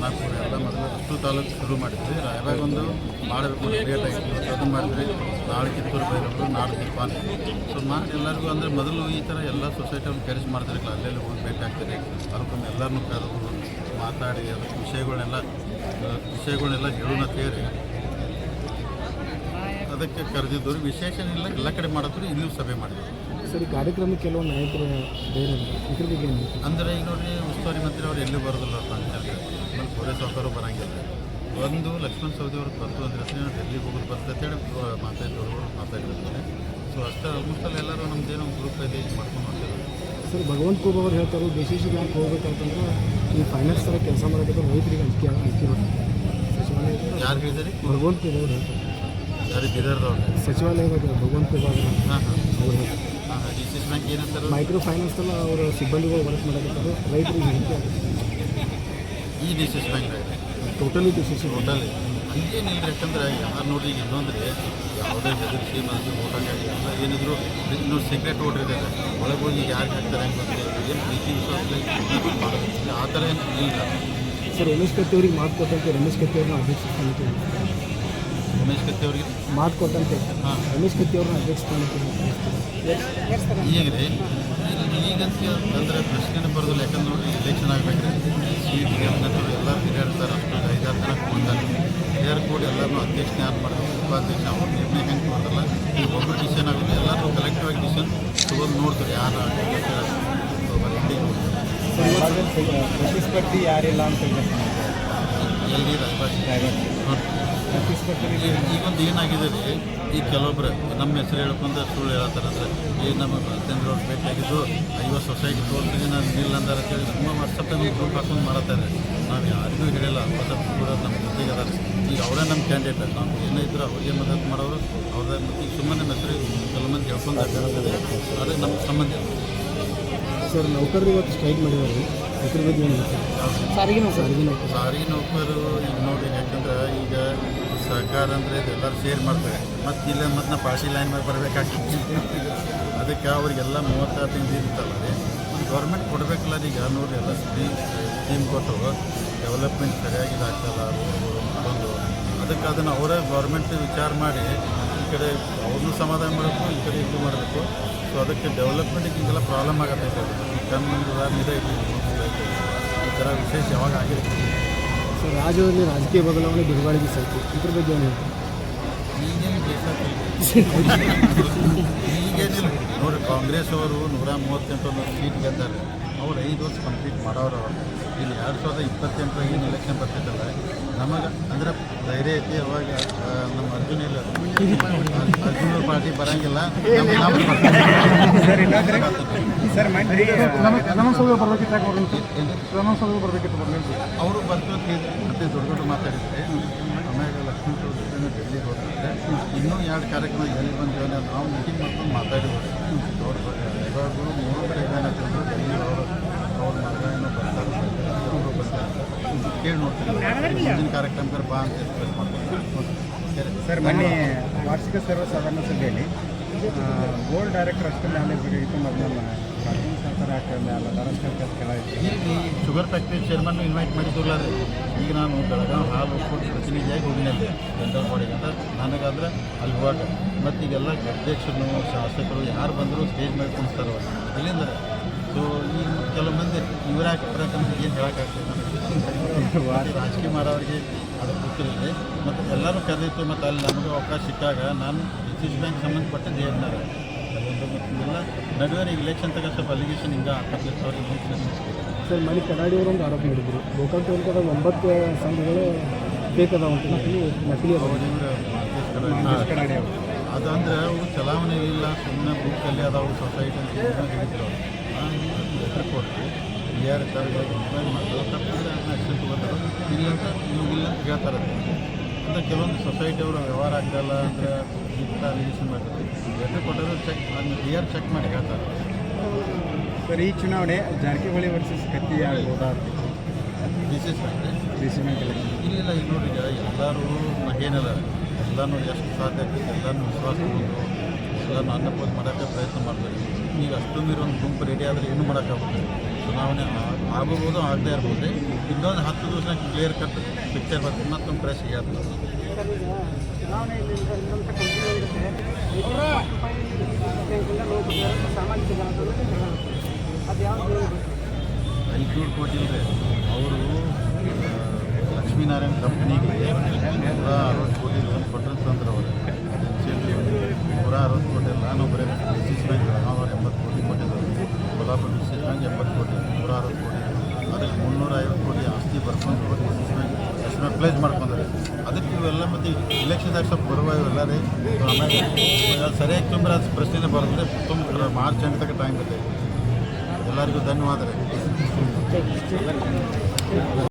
ಖಾನಾಪುರ ಎಲ್ಲ ಮೊದಲು ಅಷ್ಟು ತಾಲೂಕು ಶುರು ಮಾಡಿದ್ವಿ. ರಾಯಬಾಗ ಒಂದು ಮಾಡಬೇಕು ಲೇಟ್ ಆಗಿತ್ತು ಅದನ್ನು ಮಾಡಿದ್ವಿ. ನಾಳೆ ಕಿತ್ತೂರು ಬೈರವರು ನಾಳೆ ತಿರ್ಪಾನ್ ಸೊ ಮಾಡಿ ಎಲ್ಲರಿಗೂ ಅಂದರೆ ಮೊದಲು ಈ ಥರ ಎಲ್ಲ ಸೊಸೈಟಿಯನ್ನು ಕೆಲಸ ಮಾಡ್ತಿರಲಿಲ್ಲ ಅಲ್ಲೆಲ್ಲ ಹೋಗಿ ಬೇಕಾಗ್ತದೆ ಅದಕ್ಕೊಮ್ಮೆ ಎಲ್ಲರನ್ನೂ ಕರೆದು ಮಾತಾಡಿ ಅದಕ್ಕೆ ವಿಷಯಗಳನ್ನೆಲ್ಲ ವಿಷಯಗಳನ್ನೆಲ್ಲ ಹೇಳೋಣ ತೇರಿ ಅದಕ್ಕೆ ಕರೆದಿದ್ದವ್ರು. ವಿಶೇಷ ಇಲ್ಲ ಎಲ್ಲ ಕಡೆ ಮಾಡಿದ್ರು ಇಲ್ಲೂ ಸಭೆ ಮಾಡಿದ್ರು. ಸರಿ ಕಾರ್ಯಕ್ರಮ ಕೆಲವು ನಾಯಕರು ಬೇರೆ? ಅಂದರೆ ಈಗ ನೋಡಿ ಉಸ್ತುವಾರಿ ಮಂತ್ರಿ ಅವ್ರು ಎಲ್ಲಿ ಬರೋದಿಲ್ಲ ಅಂತ ಸಾವುಕಾರು ಬರೋಂಗಿಲ್ಲ. ಒಂದು ಲಕ್ಷ್ಮಣ್ ಸವದಿ ಅವ್ರಿಗೆ ಬಂತು ಅಂದ್ರೆ ಡೆಲ್ಲಿಗೆ ಹೋಗೋದು ಬರ್ತದೆ ಅಂತೇಳಿ ಮಾತಾಡಿದವರು ಮಾತಾಡಿರ್ತಾರೆ. ಸೊ ಅಷ್ಟೇ ಆಲ್ಮೋಸ್ಟ್ ಅಲ್ಲಿ ಎಲ್ಲರೂ ನಮ್ದೇನೋ ಗ್ರೂಪ್ ಇದೆ ಇದು ಮಾಡ್ಕೊಂಡು ಹೋಗ್ತಾರೆ. ಸರ್ ಭಗವಂತ ಕೋಬ್ ಅವ್ರು ಹೇಳ್ತಾರೆ ಡಿ ಸಿ ಸಿ ಬ್ಯಾಂಕ್ ಹೋಗ್ಬೇಕಂತಂದ್ರೆ ಈ ಫೈನಾನ್ಸ್ ಥರ ಕೆಲಸ ಮಾಡೋದಕ್ಕೆ ರೈತರಿಗೆ ಅಂಜಿಕೆ ಅಂಜಿಕೆ ಯಾರು ಹೇಳಿದಾರೆ? ಭಗವಂತ ಖೂಬ್ ಅವ್ರು ಹೇಳ್ತಾರೆ. ಯಾರು ಬಿದರ್ದವ್ರು ಸಚಿವಾಲಯದ ಭಗವಂತ ಖೂಬ್ ಅವರು ಹಾಂ ಹಾಂ. ಅವ್ರು ಹೇಳ್ತಾರೆ. ಡಿ ಸಿ ಬ್ಯಾಂಕ್ ಏನಂತಾರೆ ಮೈಕ್ರೋ ಫೈನಾನ್ಸ್ದಲ್ಲ ಅವರು ಸಿಬ್ಬಂದಿಗಳು ವರ್ಕ್ ಮಾಡಕತ್ತಾರೆ ರೈತರಿಗೆ ಅಂಜಿಕೆ ಆಗುತ್ತೆ ಈ ಡಿಸಿಸ್ ಸಿ ಬ್ಯಾಂಕ್ ಇದೆ. Totally D C C total ಹಂಗೇನಿಲ್ಲ ಯಾಕಂದ್ರೆ ಯಾರು ನೋಡಿ ಈಗ ಇನ್ನೊಂದ್ರೆ ಯಾವುದೇ ಹೆದರಿಸಿ ಓಟ್ ಓಟಾಗಿ ಎಲ್ಲ ಏನಿದ್ರು ಇನ್ನೊಂದು ಸೀಕ್ರೆಟ್ ಓಟ್ ಇದೆ ಒಳಗೆ ಹೋಗಿ ಯಾರು ಹಾಕ್ತಾರೆ ಹೆಂಗೆ ಗೊತ್ತಿಲ್ಲ ಏನು ಪ್ರೀತಿ ವಿಶ್ವಾಸ ಆ ಥರ ಏನು ಇಲ್ಲ. ಸರ್ ರಮೇಶ್ ಕತ್ತಿ ಅವ್ರಿಗೆ ಮಾತು ಕೊಟ್ಟಂತೆ ರಮೇಶ್ ಕತ್ತಿ ಅವ್ರನ್ನ ಅಧ್ಯಕ್ಷ ಸ್ಥಾನಕ್ಕೆ ರಮೇಶ್ ಕತ್ತಿ ಅವ್ರಿಗೆ? ಮಾತು ಕೊಟ್ಟಂತೆ ಹಾಂ. ರಮೇಶ್ ಕತ್ತಿ ಅವ್ರನ್ನ ಅಧ್ಯಕ್ಷ ಸ್ಥಾನಕ್ಕೆ ಈಗ ರೀ. ಈಗಂತ ಅಂದರೆ ಪ್ರಶ್ನೆ ಬರೋದಿಲ್ಲ ಯಾಕಂದ್ರೆ ನೋಡಿ ಎಲೆಕ್ಷನ್ ಆಗಬೇಕ್ರಿ. ಸೀಟ್ ಎಲ್ಲರೂ ಎಲ್ಲರೂ ತಿರುಗಾಡ್ತಾರೆ ಅಷ್ಟು ಐದಾರು ಜನ ಕೂಡ್ತಾರೆ ಎಲ್ಲರೂ ಕೂಡಿ ಎಲ್ಲರೂ ಅಧ್ಯಕ್ಷನ ಯಾರು ಮಾಡ್ತಾರೆ ಉಪಾಧ್ಯಕ್ಷ ಅವ್ರ ನಿರ್ಣಯ ಹೆಂಗೆ ಮಾಡ್ತಾರಲ್ಲ ಈಗ ಒಬ್ಬರು ಡಿಸಿಷನ್ ಆಗುತ್ತೆ. ಎಲ್ಲರೂ ಕಲೆಕ್ಟಿವ್ ಆಗಿ ಡಿಸಿಷನ್ ತೊಗೊಂಡು ನೋಡ್ತಾರೆ ಯಾರು ಪ್ರತಿಸ್ಪರ್ಧಿ ಯಾರಿಲ್ಲ ಅಂತ ಎಲ್ಲಿ ರಾಯಬಾಗ್ ಹ್ಞೂ ಪ್ರತಿಸ್ಪರ್ಧಿ ಈಗೊಂದು ಏನಾಗಿದೆ ರೀ? ಈ ಕೆಲವೊಬ್ರು ನಮ್ಮ ಹೆಸರು ಹೇಳ್ಕೊಂಡು ಸುಳ್ಳು ಹೇಳ್ತಾರೆ ಈ ಈಗ ನಮ್ಮ ಚಂದ್ರ ಅವ್ರು ಭೇಟಿಯಾಗಿದ್ದು ಐವತ್ತು ಸೊಸೈಟಿ ತೋರ್ತೀನಿ ನಾನು ಇಲ್ಲ ಕೇಳಿ ಅಂತೇಳಿ ನಮ್ಮ ವಾಟ್ಸಪ್ಪಲ್ಲಿ ಗ್ರೂಪ್ ಹಾಕೊಂಡು ಮಾಡತ್ತಾರೆ ನಾವು ಯಾರಿಗೂ ಹೇಳಿಲ್ಲ ವಾಟ್ಸಪ್ ಕೂಡ ನಮ್ಮ ಜೊತೆಗೆ ಅದಾರೆ. ಈಗ ಅವರೇ ನಮ್ಮ ಕ್ಯಾಂಡಿಡೇಟ್ ನಾವು ಏನೇ ಇದ್ರು ಅವ್ರಿಗೆ ಮದತ್ ಮಾಡೋರು ಅವ್ರದ್ದೇ ಮತ್ತು ಈಗ ಸುಮ್ಮನೆ ನಮ್ಮ ಹೆಸರು ಕೆಲವು ಮಂದಿ ಹೇಳ್ಕೊಂಡು ಆಗ್ತಿರ್ತದೆ ಅದೇ ನಮ್ಮ ಸಂಬಂಧ. ಸರ್ ನೌಕರರು ಇವತ್ತು ಸ್ಟ್ರೈಕ್ ಮಾಡಿದ್ದಾರೆ. ಇದ್ರ ಬಗ್ಗೆ ಸಾರಿಗೆ ನೌಕರು ಸಾರಿಗೆ ನೌಕರರು ಈಗ ನೋಡಿ ಯಾಕಂದ್ರೆ ಈಗ ಸರ್ಕಾರ ಅಂದರೆ ಎಲ್ಲರೂ ಶೇರ್ ಮಾಡ್ತಾರೆ. ಮತ್ತು ಇಲ್ಲ ಮತ್ತು ನಾ ಪಾಶಿ ಲೈನ್ ಮೇಲೆ ಬರಬೇಕಾಗ್ತದೆ ಅದಕ್ಕೆ ಅವರಿಗೆಲ್ಲ ಮೂವತ್ತಾರು ತಿಂಗಳು ಇರ್ತಲ್ಲ ರೀ. ಗೌರ್ಮೆಂಟ್ ಕೊಡಬೇಕಲ್ಲ ಈಗ ನೋಡಿ ಎಲ್ಲ ಸ್ಕೀಮ್ ಸ್ಕೀಮ್ ಕೊಟ್ಟು ಡೆವಲಪ್ಮೆಂಟ್ ಸರಿಯಾಗಿ ಆಗ್ತಲ್ಲ ಒಂದು ಅದಕ್ಕೆ ಅದನ್ನು ಅವರೇ ಗೌರ್ಮೆಂಟ್ ವಿಚಾರ ಮಾಡಿ ಈ ಕಡೆ ಅವ್ರನ್ನೂ ಸಮಾಧಾನ ಮಾಡಬೇಕು, ಈ ಕಡೆ ಇದು ಮಾಡಬೇಕು. ಸೊ ಅದಕ್ಕೆ ಡೆವಲಪ್ಮೆಂಟಿಗೆ ಈಗೆಲ್ಲ ಪ್ರಾಬ್ಲಮ್ ಆಗತ್ತೈತೆ ಕಣ್ಣು ಇದೆ. ಈ ಥರ ವಿಶೇಷ ಯಾವಾಗ ಆಗಿರುತ್ತೆ ಸರ್, ರಾಜ್ಯದಲ್ಲಿ ರಾಜಕೀಯ ಬದಲಾವಣೆ ಬಿರುಗಾಳಿಗೆ ಸೈತು ಇದ್ರ ಬಗ್ಗೆ ಏನು ಹೇಳ್ತಾರೆ? ನೋಡಿ ಕಾಂಗ್ರೆಸ್ ಅವರು ನೂರ ಮೂವತ್ತೆಂಟು ಸೀಟ್ ಗೆದ್ದಾರೆ ಅವ್ರು ಐದು ವರ್ಷ ಕಂಪ್ಲೀಟ್ ಮಾಡೋರು ಅವರು. ಇಲ್ಲಿ ಎರಡು ಸಾವಿರದ ಇಪ್ಪತ್ತೆಂಟು ಏನು ಎಲೆಕ್ಷನ್ ಬರ್ತಿದ್ದಲ್ಲ ನಮಗೆ ಅಂದ್ರೆ ಧೈರ್ಯ ಐತಿ ಅವಾಗ ನಮ್ಮ ಅರ್ಜುನ್ ಇಲ್ಲ. ಅರ್ಜುನ ಪಾರ್ಟಿ ಬರಂಗಿಲ್ಲ. ಅವರು ಬರ್ತು ಮತ್ತೆ ದೊಡ್ಡ ದೊಡ್ಡ ಮಾತಾಡಿದ್ರೆ ಆಮೇಲೆ ಲಕ್ಷ್ಮೀ ಡೆಲ್ಲಿಗೆ ಹೋಗ್ತಾರೆ. ಇನ್ನೂ ಎರಡು ಕಾರ್ಯಕ್ರಮ ಎಲ್ಲಿ ಬಂದೇವೆ ನಾವು ಮೀಟಿಂಗ್ ಮಾಡ್ಕೊಂಡು ಮಾತಾಡಿದ್ರು ಅವ್ರು ಇವಾಗ ಮೂರು ಕಡೆ ಏನಾಗ್ತದೆ ಡೆಲ್ಲಿ ಅವರು ಅವ್ರ ಮಗ ಏನೋ ಬರ್ತಾರೆ ಅವರು ಬರ್ತಾರೆ ಕೇಳಿ ನೋಡ್ತೀನಿ. ಮುಂದಿನ ಕಾರ್ಯಕ್ರಮಕ್ಕೆ ಬಾ ಅಂತ ಎಕ್ಸ್ಪ್ರೆಸ್ ಸರ್ ಮೊನ್ನೆ ವಾರ್ಷಿಕ ಸರ್ವಸಾಧಾರಣ ಸಭೆಯಲ್ಲಿ ಗೋಲ್ಡ್ ಡೈರೆಕ್ಟರ್ ಅಷ್ಟೇ ಮ್ಯಾಲೆ ಕೆಳಗೆ ಇಲ್ಲಿ ಶುಗರ್ ಫ್ಯಾಕ್ಟ್ರಿ ಚೇರ್ಮನ್ ಇನ್ವೈಟ್ ಮಾಡಿದ್ರಲ್ಲ ರೀ. ಈಗ ನಾನು ಬೆಳಗಾವಿ ಹಾಲು ಒಕ್ಕೂಟ ಪ್ರತಿನಿಧಿಯಾಗಿ ಹೋಗಿನಲ್ಲಿ ಜನರಲ್ ಬಾಡಿಗೆ ಅಂತ. ನನಗಾದ್ರೆ ಅಲ್ಲಿ ಹೋಗಾಕ. ಮತ್ತು ಈಗೆಲ್ಲ ಅಧ್ಯಕ್ಷರು ಶಾಸಕರು ಯಾರು ಬಂದರೂ ಸ್ಟೇಜ್ ಮೇಲೆ ಕುಣಿಸ್ತಾರೆ ಅವ್ರು ಅಲ್ಲಿಂದ ಸೊ ಈ ಕೆಲವು ಮಂದಿ ಇವ್ರು ಯಾಕೆ ಯಾಕಂದ್ರೆ ಏನು ಹೇಳೋಕ್ಕಾಗ್ತದೆ ನನಗೆ ರಾಜಕೀಯ ಮಾಡೋರಿಗೆ ಅದು ಗೊತ್ತಿರುತ್ತೆ. ಮತ್ತು ಎಲ್ಲರೂ ಕರೆದಿತ್ತು ಮತ್ತು ಅಲ್ಲಿ ನಮಗೆ ಅವಕಾಶ ಸಿಕ್ಕಾಗ ನಾನು ಎಕ್ಸಿಸ್ ಬ್ಯಾಂಕ್ ಸಂಬಂಧಪಟ್ಟದ್ದು ಹೇಳಿದಾಗ ಕೆಲವೊಂದು ಮತ್ತು ಇವೆಲ್ಲ ನಡುವೆ ಈಗ ಇಲೆಕ್ಷನ್ ತಗ ಸ್ವಲ್ಪ ಅಲಿಗೇಷನ್ ಹಿಂಗೆ ಹಾಕತ್ತಿರ್ತಾವ್ರಿಗೆ ಸರ್ ಮನೆ ಕನ್ನಡಿಯವರು ಒಂದು ಆರೋಪ ಮಾಡಿದ್ರು. ಗೋಕಾಕ್ ಅಂತ ಒಂಬತ್ತು ಸಂಘಗಳು ಫೇಕ್ ಅದಾವ ಅಂತ ನಕಲಿ ಅದಂದ್ರೆ ಅವು ಚಲಾವಣೆ ಇಲ್ಲ. ಸುಮ್ಮನೆ ಬುಕ್ಕಲ್ಲಿ ಅದಾವು ಸೊಸೈಟಿ ಅಂತ ಏನೋ ಹೆಸರು ಕೊಟ್ಟು ಥರ ಮಾಡ್ತಾರೆ ಅದನ್ನ ಆ್ಯಕ್ಷನ್ ತೊಗೋತಾರೆ ಇಲ್ಲ ಅಂತ ನೀವು ಇಲ್ಲ ಅಂತ ಹೇಳ್ತಾರೆ ಅಂದರೆ ಕೆಲವೊಂದು ಸೊಸೈಟಿ ಅವರು ವ್ಯವಹಾರ ಆಗ್ತಾಯಿಲ್ಲ ಅಂದರೆ ಇಂಥ ಅಲಿಗೇಷನ್ ಮಾಡ್ತಾರೆ ಲೆಟ್ರ್ ಕೊಟ್ಟರು ಚೆಕ್ ಅದನ್ನ ಆರ್ ಚೆಕ್ ಮಾಡಿ ಹೇಳ್ತಾರೆ ಸರ್, ಈ ಚುನಾವಣೆ ಜಾರಕಿಹೊಳಿ ವರ್ಸಸ್ ಕತ್ತಿ ಆಗ್ಬೋದಾ this is D C bank election ಇಲ್ಲಿಲ್ಲ ಈಗ ನೋಡಿ ಎಲ್ಲರೂ ಏನದ ಎಲ್ಲನೂ ಎಷ್ಟು ಸಾಧ್ಯ ಆಗ್ತೈತೆ ಎಲ್ಲನೂ ವಿಶ್ವಾಸ ಎಲ್ಲನೂ ಅನ್ನಪೋದು ಮಾಡೋಕ್ಕೆ ಪ್ರಯತ್ನ ಮಾಡ್ತಾರೆ. ಈಗ ಅಷ್ಟೊಂದು ಇರೋ ಒಂದು ಗುಂಪು ರೆಡಿ ಆದರೆ ಏನು ಮಾಡೋಕ್ಕಾಗುತ್ತೆ? ಚುನಾವಣೆ ಆಗಬಹುದು, ಆಗದೇ ಇರ್ಬೋದು ಇನ್ನೊಂದು ಹತ್ತು ದಿವಸ ಕ್ಲಿಯರ್ ಕಟ್ ಪಿಕ್ಚರ್ ಬರ್ತದೆ ಮತ್ತೊಂದು ಪ್ರೆಸ್ ಯಾವುದು ಐದುನೂರು ಕೋಟಿ ಇದೆ ಅವರು ಲಕ್ಷ್ಮೀನಾರಾಯಣ ಕಂಪ್ನಿಗೆ ನೂರ ಅರವತ್ತು ಕೋಟಿ ಲೋನ್ ಕೊಟ್ಟರು ತಂದ್ರೆ ಅವರು. ನೂರ ಅರವತ್ತು ಕೋಟಿ ಬರೀ ಡಿಸಿಸ್ ಬ್ಯಾಂಕ್ ನಾನೂರ ಎಂಬತ್ತು ಕೋಟಿ ಕೊಟ್ಟಿದ್ದಾರೆ. ಗುಲಾಬ್ ಡಿಸಿಸ್ ಬ್ಯಾಂಕ್ ಎಂಬತ್ತು ಕೋಟಿ ನೂರ ಅರವತ್ತು ಕೋಟಿ. ಅದಕ್ಕೆ ಮುನ್ನೂರ ಐವತ್ತು ಕೋಟಿ ಆಸ್ತಿ ಬರ್ಕೊಂಡು ಡಿಸಿಸ್ ಬ್ಯಾಂಕ್ ಎಷ್ಟು ಪ್ಲೇಸ್ ಮಾಡ್ಕೊಂಡ್ರೆ. ಅದಕ್ಕೆ ಇವೆಲ್ಲ ಮತ್ತು ಇಲೆಕ್ಷನ್ದಾಗ ಸ್ವಲ್ಪ ಬರುವ ಇವೆಲ್ಲ ರೀ. ಆಮೇಲೆ ಸರಿ ಸರಿಯಾಗಿ ತುಂಬ್ರೆ ಅದು ಪ್ರಶ್ನೆ ಬರ್ತದೆ ತುಂಬ ಮಾರ್ಚ್ ಎಂಟು ತನಕ ಟೈಮ್ ಇದೆ. ಎಲ್ಲರಿಗೂ ಧನ್ಯವಾದ ರೀ